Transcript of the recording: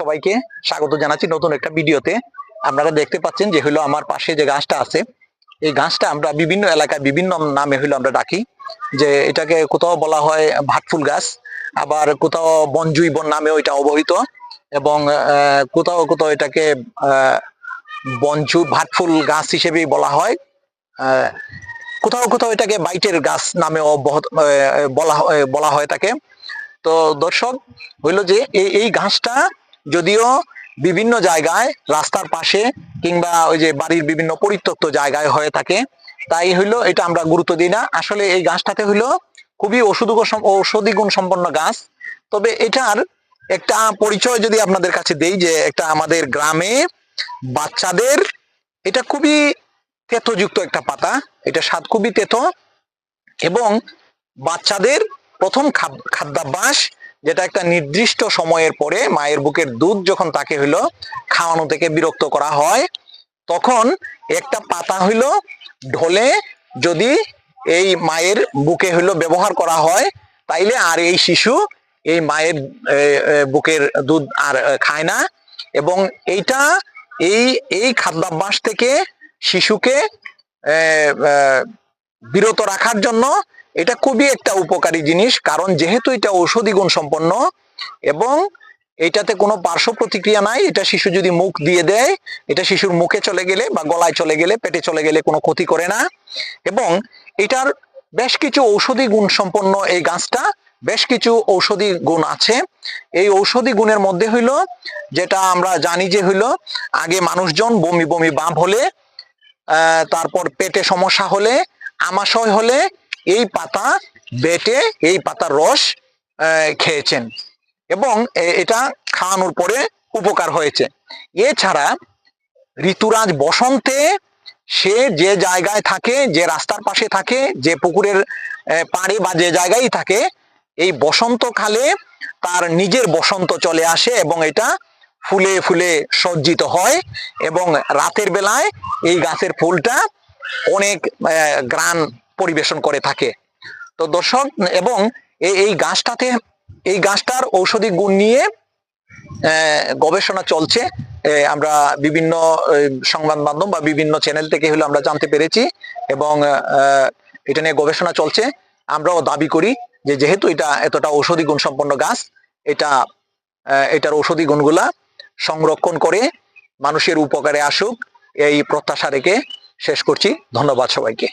সবাইকে। স্বাগত জানাচ্ছি নতুন একটা ভিডিওতে। আপনারা দেখতে পাচ্ছেন যে হলো আমার পাশে যে গাছটা আছে, এই গাছটা আমরা বিভিন্ন এলাকায় বিভিন্ন নামে হলো আমরা ডাকি। যে এটাকে কোথাও বলা হয় ভাটফুল গাছ, আবার কোথাও বনজুই বন নামেও এটা অবহিত, এবং কোথাও কোথাও এটাকে বনজু ভাটফুল গাছ হিসেবেই বলা হয়। কোথাও কোথাও এটাকে বাইটের গাছ নামে বলা বলা হয় তাকে। তো দর্শক, হইল যে এই এই যদিও বিভিন্ন জায়গায় রাস্তার পাশে কিংবা ওই যে বাড়ির বিভিন্ন পরিত্যক্ত জায়গায় হয়ে থাকে, তাই হইল এটা আমরা গুরুত্ব দিই না। আসলে এই গাছটাতে হইল খুবই ওষুধ ঔষধি গুণ সম্পন্ন গাছ। তবে এটার একটা পরিচয় যদি আপনাদের কাছে দেই যে একটা আমাদের গ্রামে বাচ্চাদের এটা খুবই তেতযুক্ত একটা পাতা, এটা স্বাদ খুবই তেতো এবং বাচ্চাদের প্রথম খাদ- খাদ্যাভ্যাস যেটা একটা নির্দিষ্ট সময়ের পরে মায়ের বুকের দুধ যখন তাকে হইল খাওয়ানো থেকে বিরক্ত করা হয়, তখন একটা পাতা হইল ঢলে যদি এই মায়ের বুকে হইল ব্যবহার করা হয়, তাইলে আর এই শিশু এই মায়ের বুকের দুধ আর খায় না। এবং এইটা এই এই খাদ্যাভ্যাস থেকে শিশুকে বিরত রাখার জন্য এটা খুবই একটা উপকারী জিনিস, কারণ যেহেতু এটা ঔষধি গুণ সম্পন্ন এবং এটাতে কোনো পার্শ্ব প্রতিক্রিয়া নাই, এটা শিশু যদি মুখ দিয়ে দেয়, এটা শিশুর মুখে চলে গেলে বা গলায় চলে গেলে, পেটে চলে গেলে কোনো ক্ষতি করে না এবং এটার বেশ কিছু ঔষধি গুণ সম্পন্ন এই গাছটা, বেশ কিছু ঔষধি গুণ আছে। এই ঔষধি গুণের মধ্যে হইল, যেটা আমরা জানি যে হইল, আগে মানুষজন বমি বমি বাপ হলে তারপর পেটে সমস্যা হলে আমাশয় হলে এই পাতা বেটে এই পাতার রস খেয়েছেন। এবং এটা খাওয়ানোর পরে উপকার হয়েছে। এছাড়া ঋতুরাজ বসন্তে সে যে জায়গায় থাকে, যে রাস্তার পাশে থাকে, যে পুকুরের পাড়ে বা যে জায়গায় থাকে, এই বসন্তকালে তার নিজের বসন্ত চলে আসে এবং এটা ফুলে ফুলে সজ্জিত হয় এবং রাতের বেলায় এই গাছের ফুলটা অনেক গ্রান পরিবেশন করে থাকে। তো দর্শক, এবং এই গাছটাতে, এই গাছটার ঔষধি গুণ নিয়ে গবেষণা চলছে। আমরা বিভিন্ন সংবাদ মাধ্যম বা বিভিন্ন চ্যানেল থেকে হলো আমরা জানতে পেরেছি, এবং এটা নিয়ে গবেষণা চলছে। আমরাও দাবি করি যে যেহেতু এটা এতটা ঔষধি গুণ সম্পন্ন গাছ, এটা এটার ঔষধি গুণগুলা সংরক্ষণ করে মানুষের উপকারে আসুক, এই প্রত্যাশা রেখে শেষ করছি। ধন্যবাদ সবাইকে।